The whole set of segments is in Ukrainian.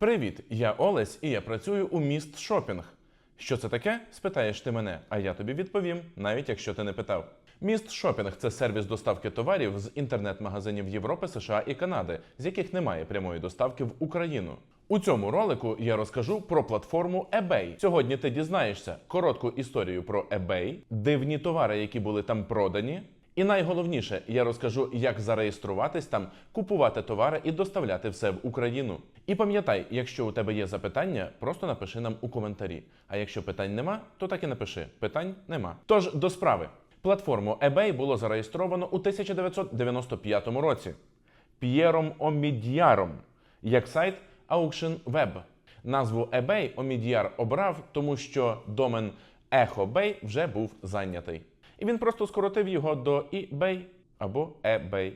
Привіт, я Олесь і я працюю у міст шопінг. Що це таке? спитаєш ти мене, а я тобі відповім, навіть якщо ти не питав. Міст шопінг це сервіс доставки товарів з інтернет-магазинів Європи, США і Канади, з яких немає прямої доставки в Україну. У цьому ролику я розкажу про платформу eBay. Сьогодні ти дізнаєшся коротку історію про eBay, дивні товари, які були там продані. І найголовніше, я розкажу, як зареєструватись там, купувати товари і доставляти все в Україну. І пам'ятай, якщо у тебе є запитання, просто напиши нам у коментарі. А якщо питань нема, то так і напиши. Питань нема. Тож до справи. Платформу eBay було зареєстровано у 1995 році П'єром Омід'яром як сайт Auction Web. Назву eBay Омід'яр обрав, тому що домен EchoBay вже був зайнятий. І він просто скоротив його до eBay або eBay.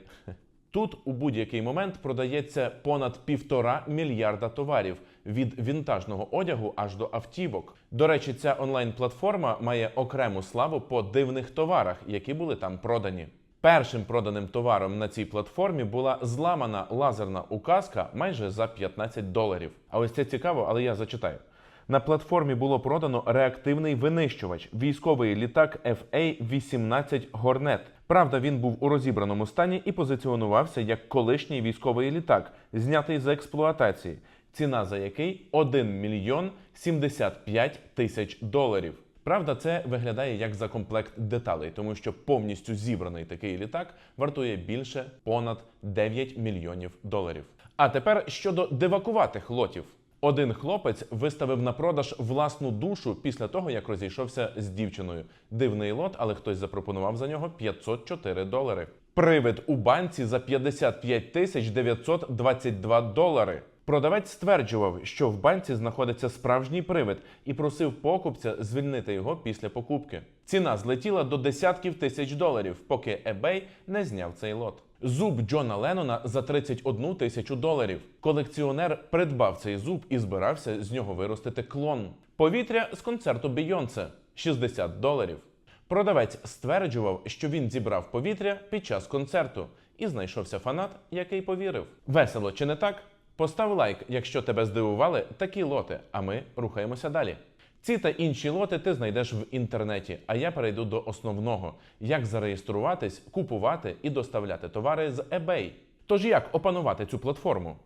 Тут у будь-який момент продається понад півтора мільярда товарів від вінтажного одягу аж до автівок. До речі, ця онлайн-платформа має окрему славу по дивних товарах, які були там продані. Першим проданим товаром на цій платформі була зламана лазерна указка майже за 15 доларів. А ось це цікаво, але я зачитаю. На платформі було продано реактивний винищувач, військовий літак FA-18 Горнет. Правда, він був у розібраному стані і позиціонувався як колишній військовий літак, знятий з експлуатації, ціна за який 1 мільйон 75 тисяч доларів. Правда, це виглядає як за комплект деталей, тому що повністю зібраний такий літак вартує більше понад 9 мільйонів доларів. А тепер щодо дивакуватих лотів. Один хлопець виставив на продаж власну душу після того, як розійшовся з дівчиною. Дивний лот, але хтось запропонував за нього 504 долари. Привид у банці за 55 тисяч 922 долари. Продавець стверджував, що в банці знаходиться справжній привид і просив покупця звільнити його після покупки. Ціна злетіла до десятків тисяч доларів, поки eBay не зняв цей лот. Зуб Джона Леннона за 31 тисячу доларів. Колекціонер придбав цей зуб і збирався з нього виростити клон. Повітря з концерту Бейонсе 60 доларів. Продавець стверджував, що він зібрав повітря під час концерту, і знайшовся фанат, який повірив. Весело чи не так? Постав лайк, якщо тебе здивували такі лоти, а ми рухаємося далі. Ці та інші лоти ти знайдеш в інтернеті, а я перейду до основного: як зареєструватись, купувати і доставляти товари з eBay. Тож як опанувати цю платформу?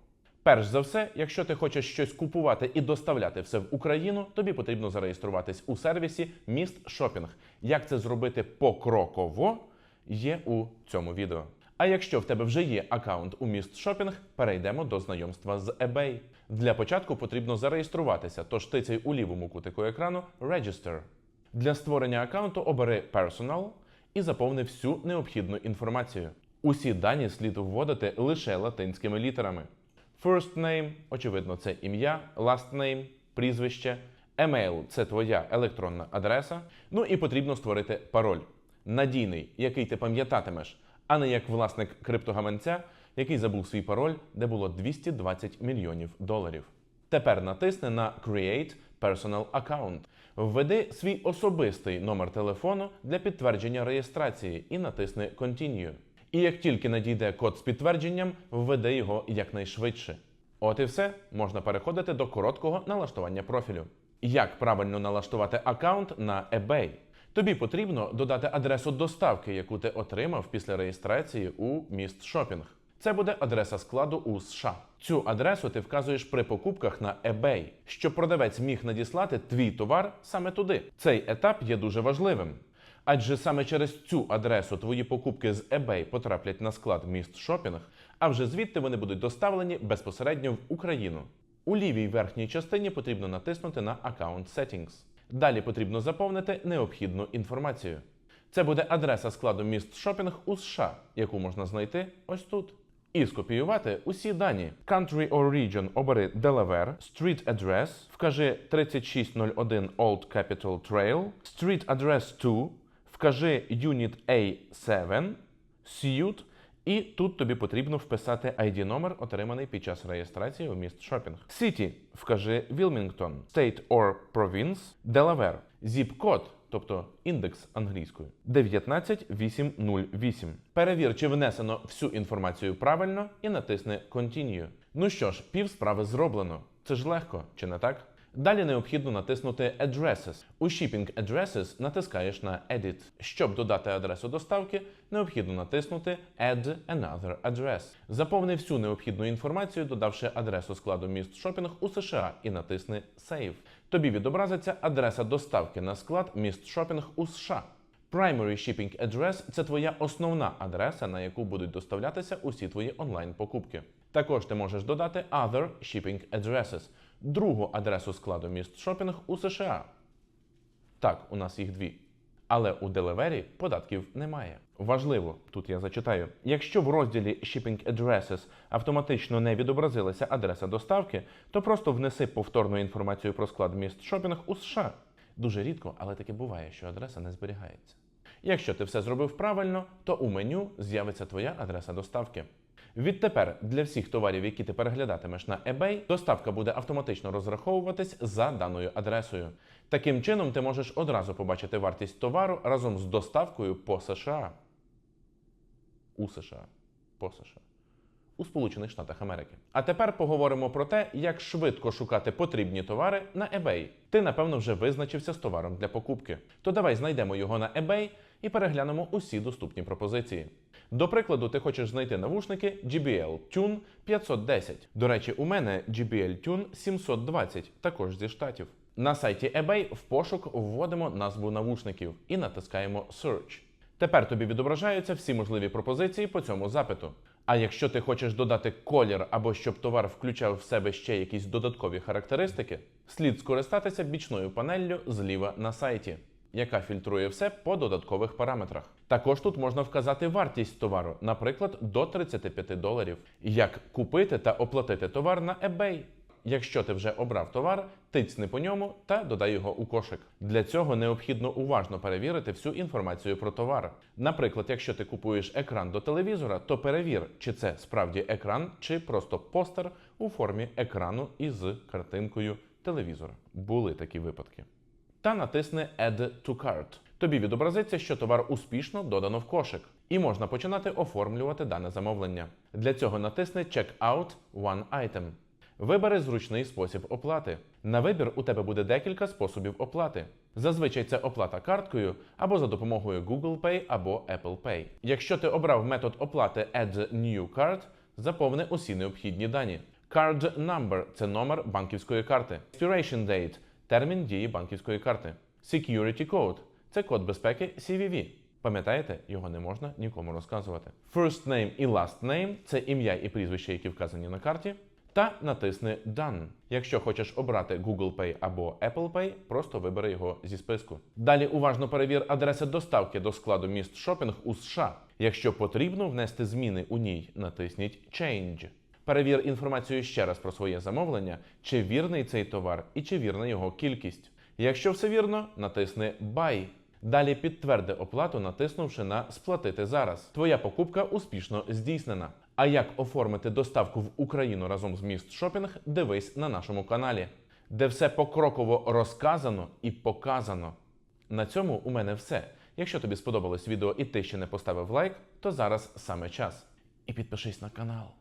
Перш за все, якщо ти хочеш щось купувати і доставляти все в Україну, тобі потрібно зареєструватись у сервісі Міст Шопінг. Як це зробити покроково, є у цьому відео. А якщо в тебе вже є аккаунт у Міст Шопінг, перейдемо до знайомства з eBay. Для початку потрібно зареєструватися, тож тицяй у лівому кутику екрану Register. Для створення аккаунту обери Personal і заповни всю необхідну інформацію. Усі дані слід вводити лише латинськими літерами. First name, очевидно, це ім'я, last name, прізвище, email – це твоя електронна адреса. Ну і потрібно створити пароль. Надійний, який ти пам'ятатимеш, а не як власник криптогаманця, який забув свій пароль, де було 220 мільйонів доларів. Тепер натисни на Create Personal Account. Введи свій особистий номер телефону для підтвердження реєстрації і натисни Continue. І як тільки надійде код з підтвердженням, введи його якнайшвидше. От і все, можна переходити до короткого налаштування профілю. Як правильно налаштувати аккаунт на eBay? Тобі потрібно додати адресу доставки, яку ти отримав після реєстрації у міст шопінг. Це буде адреса складу у США. Цю адресу ти вказуєш при покупках на eBay, щоб продавець міг надіслати твій товар саме туди. Цей етап є дуже важливим. Адже саме через цю адресу твої покупки з eBay потраплять на склад міст шопінг, а вже звідти вони будуть доставлені безпосередньо в Україну. У лівій верхній частині потрібно натиснути на Account Settings. Далі потрібно заповнити необхідну інформацію. Це буде адреса складу міст шопінг у США, яку можна знайти ось тут. І скопіювати усі дані. Country or region обери Delaware, Street Address, вкажи 3601 Old Capitol Trail, Street Address 2, вкажи Unit A7, Suite, і тут тобі потрібно вписати ID номер, отриманий під час реєстрації у міст шопінг. City вкажи Wilmington, State or Province, Delaware, Zip-код, тобто індекс англійською 19808. Перевір, чи внесено всю інформацію правильно, і натисни Continue. Ну що ж, пів справи зроблено. Це ж легко, чи не так? Далі необхідно натиснути Addresses. У Shipping Addresses натискаєш на Edit. Щоб додати адресу доставки, необхідно натиснути Add Another Address. Заповни всю необхідну інформацію, додавши адресу складу міст шопінг у США і натисни Save. Тобі відобразиться адреса доставки на склад міст шопінг у США. Primary Shipping Address – це твоя основна адреса, на яку будуть доставлятися усі твої онлайн-покупки. Також ти можеш додати Other Shipping Addresses – другу адресу складу міст шопінг у США. Так, у нас їх дві. Але у Delivery податків немає. Важливо, тут я зачитаю. Якщо в розділі Shipping Addresses автоматично не відобразилася адреса доставки, то просто внеси повторну інформацію про склад міст шопінг у США. Дуже рідко, але таки буває, що адреса не зберігається. Якщо ти все зробив правильно, то у меню з'явиться твоя адреса доставки. Відтепер для всіх товарів, які ти переглядатимеш на eBay, доставка буде автоматично розраховуватись за даною адресою. Таким чином, ти можеш одразу побачити вартість товару разом з доставкою по США. У США. По США. У Сполучених Штатах Америки. А тепер поговоримо про те, як швидко шукати потрібні товари на eBay. Ти, напевно, вже визначився з товаром для покупки. То давай знайдемо його на eBay і переглянемо усі доступні пропозиції. До прикладу, ти хочеш знайти навушники JBL Tune 510. До речі, у мене JBL Tune 720, також зі штатів. На сайті eBay в пошук вводимо назву навушників і натискаємо Search. Тепер тобі відображаються всі можливі пропозиції по цьому запиту. А якщо ти хочеш додати колір або щоб товар включав в себе ще якісь додаткові характеристики, слід скористатися бічною панеллю зліва на сайті, яка фільтрує все по додаткових параметрах. Також тут можна вказати вартість товару, наприклад, до 35 доларів, як купити та оплатити товар на eBay. Якщо ти вже обрав товар, тицьни по ньому та додай його у кошик. Для цього необхідно уважно перевірити всю інформацію про товар. Наприклад, якщо ти купуєш екран до телевізора, то перевір, чи це справді екран, чи просто постер у формі екрану із картинкою телевізора. Були такі випадки. Та натисни Add to Cart. Тобі відобразиться, що товар успішно додано в кошик, і можна починати оформлювати дане замовлення. Для цього натисни Check Out One Item. Вибери зручний спосіб оплати. На вибір у тебе буде декілька способів оплати. Зазвичай це оплата карткою або за допомогою Google Pay або Apple Pay. Якщо ти обрав метод оплати Add New Card, заповни усі необхідні дані. Card Number – це номер банківської карти. Expiration Date – термін дії банківської карти. Security Code – це код безпеки CVV. Пам'ятаєте, його не можна нікому розказувати. First name і last name – це ім'я і прізвище, які вказані на карті. Та натисни Done. Якщо хочеш обрати Google Pay або Apple Pay, просто вибери його зі списку. Далі уважно перевір адреси доставки до складу міст шопінг у США. Якщо потрібно внести зміни у ній, натисніть Change. Перевір інформацію ще раз про своє замовлення, чи вірний цей товар і чи вірна його кількість. Якщо все вірно, натисни Buy. Далі підтверди оплату, натиснувши на Сплатити зараз. Твоя покупка успішно здійснена. А як оформити доставку в Україну разом з міст шопінг, дивись на нашому каналі, де все покроково розказано і показано. На цьому у мене все. Якщо тобі сподобалось відео і ти ще не поставив лайк, то зараз саме час. І підпишись на канал.